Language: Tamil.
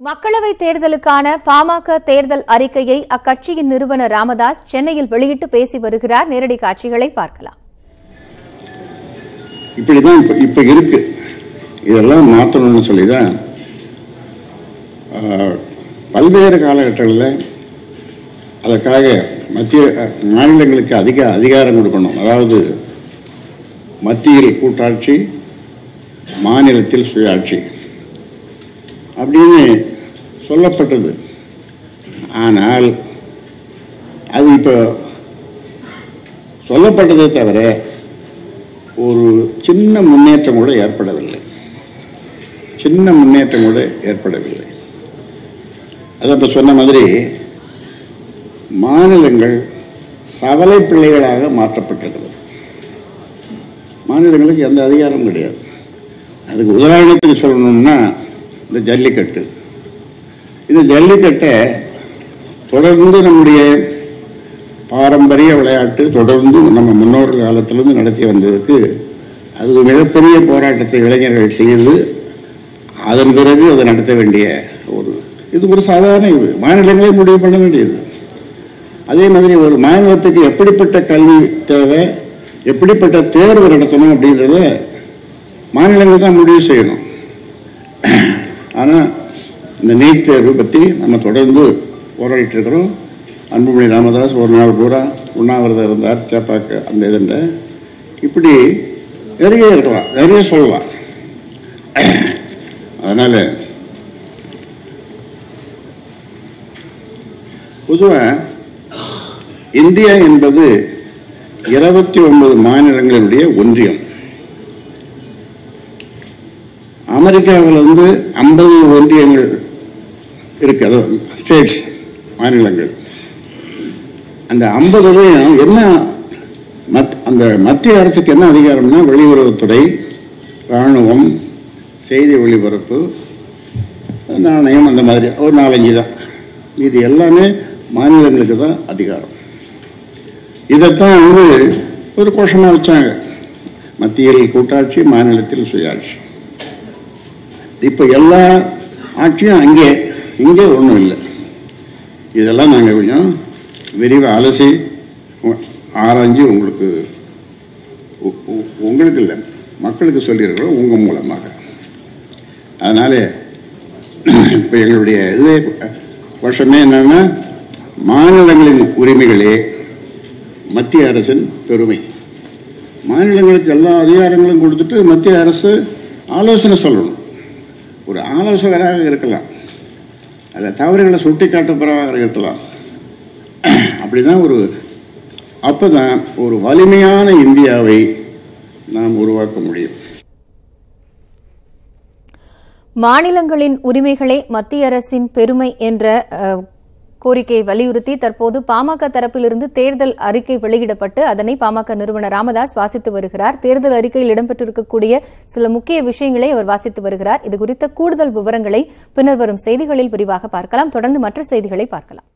மக்களவை தேர்தலுக்கான பாமக தேர்தல் அறிக்கையை அக்கட்சியின் நிறுவனர் ராமதாஸ் சென்னையில் வெளியிட்டு பேசி வருகிறார். நேரடி காட்சிகளை பார்க்கலாம். இப்படிதான் இப்ப இருக்கு. இதெல்லாம் மாற்றணும்னு சொல்லிதான் ஆஹ், பல்வேறு காலகட்டங்களில் அதற்காக மத்திய மாநிலங்களுக்கு அதிக அதிகாரம் கொடுக்கணும். அதாவது மத்தியில் கூட்டாட்சி மாநிலத்தில் சுயாட்சி. அப்படின்னு சொல்லப்பட்டது. ஆனால் அது இப்போ சொல்லப்பட்டதே தவிர ஒரு சின்ன முன்னேற்றம் கூட ஏற்படவில்லை. சின்ன முன்னேற்றம் கூட ஏற்படவில்லை. அதை இப்போ சொன்ன மாதிரி மாநிலங்கள் சவலை பிள்ளைகளாக மாற்றப்பட்டிருக்கிறது மாநிலங்களுக்கு எந்த அதிகாரமும் கிடையாது. அதுக்கு உதாரணத்துக்கு சொல்லணும்னா இந்த ஜல்லிக்கட்டு. இந்த ஜல்லிக்கட்டை தொடர்ந்து நம்முடைய பாரம்பரிய விளையாட்டு தொடர்ந்து நம்ம முன்னோர்கள் காலத்திலிருந்து நடத்தி வந்ததுக்கு அது மிகப்பெரிய போராட்டத்தை இளைஞர்கள் செய்து அதன் பிறகு அதை நடத்த வேண்டிய ஒரு இது ஒரு சாதாரண இது. மாநிலங்களே முடிவு பண்ண வேண்டியது. அதே மாதிரி ஒரு மாநிலத்துக்கு எப்படிப்பட்ட கல்வி தேவை எப்படிப்பட்ட தேர்வு நடத்தணும் அப்படின்றத மாநிலங்கள் தான் முடிவு செய்யணும். ஆனால் இந்த நீட் தேர்வு பற்றி நம்ம தொடர்ந்து போராடிட்டு இருக்கிறோம் அன்புமணி ராமதாஸ் ஒரு நாள் பூரா உண்ணாவிரதம் இருந்தார் சேப்பாக்கு அந்த இதில் இப்படி நிறைய இருக்கலாம் நிறைய சொல்லலாம். அதனால் பொதுவாக இந்தியா என்பது இருபத்தி ஒன்பது மாநிலங்களுடைய ஒன்றியம். அமெரிக்காவில் வந்து ஐம்பது ஒன்றியங்கள் இருக்கு. அதாவது ஸ்டேட்ஸ் மாநிலங்கள். அந்த ஐம்பதுலையும் என்ன மத் அந்த மத்திய அரசுக்கு என்ன அதிகாரம்னா வெளியுறவுத்துறை இராணுவம் செய்தி ஒளிபரப்பு நாணயம் அந்த மாதிரி. ஒரு நாலஞ்சு தான். இது எல்லாமே மாநிலங்களுக்கு தான் அதிகாரம். இதைத்தான் வந்து ஒரு கோஷமாக வச்சாங்க. மத்தியில் கூட்டாட்சி மாநிலத்தில் சுயாட்சி. இப்போ எல்லா ஆட்சியும் அங்கே இங்கே ஒன்றும் இல்லை. இதெல்லாம் நாங்கள் கொஞ்சம் விரிவாக அலசி ஆராய்ஞ்சு உங்களுக்கு உங்களுக்கு இல்லை மக்களுக்கு சொல்லியிருக்கிறோம் உங்கள் மூலமாக. அதனால் இப்போ எங்களுடைய இதுவே வருஷமே என்னன்னா மாநிலங்களின் உரிமைகளே மத்திய அரசின் பெருமை. மாநிலங்களுக்கு எல்லா அதிகாரங்களும் கொடுத்துட்டு மத்திய அரசு ஆலோசனை சொல்லணும். ஒரு ஆலோசகராக இருக்கலாம். அதில் தவறுகளை சுட்டி காட்டுபவராக இருக்கலாம். அப்படிதான் ஒரு அப்பதான் ஒரு வலிமையான இந்தியாவை நாம் உருவாக்க முடியும். மாநிலங்களின் உரிமைகளே மத்திய அரசின் பெருமை என்ற அஹ், கோரிக்கையை வலியுறுத்தி தற்போது பாமக தரப்பிலிருந்து தேர்தல் அறிக்கை வெளியிடப்பட்டு அதனை பாமக நிறுவனர் ராமதாஸ் வாசித்து வருகிறார். தேர்தல் அறிக்கையில் இடம்பெற்றிருக்கக்கூடிய சில முக்கிய விஷயங்களை அவர் வாசித்து வருகிறார். இது குறித்த கூடுதல் விவரங்களை பின்னர் வரும் செய்திகளில் விரிவாக பார்க்கலாம். தொடர்ந்து மற்ற செய்திகளை பார்க்கலாம்.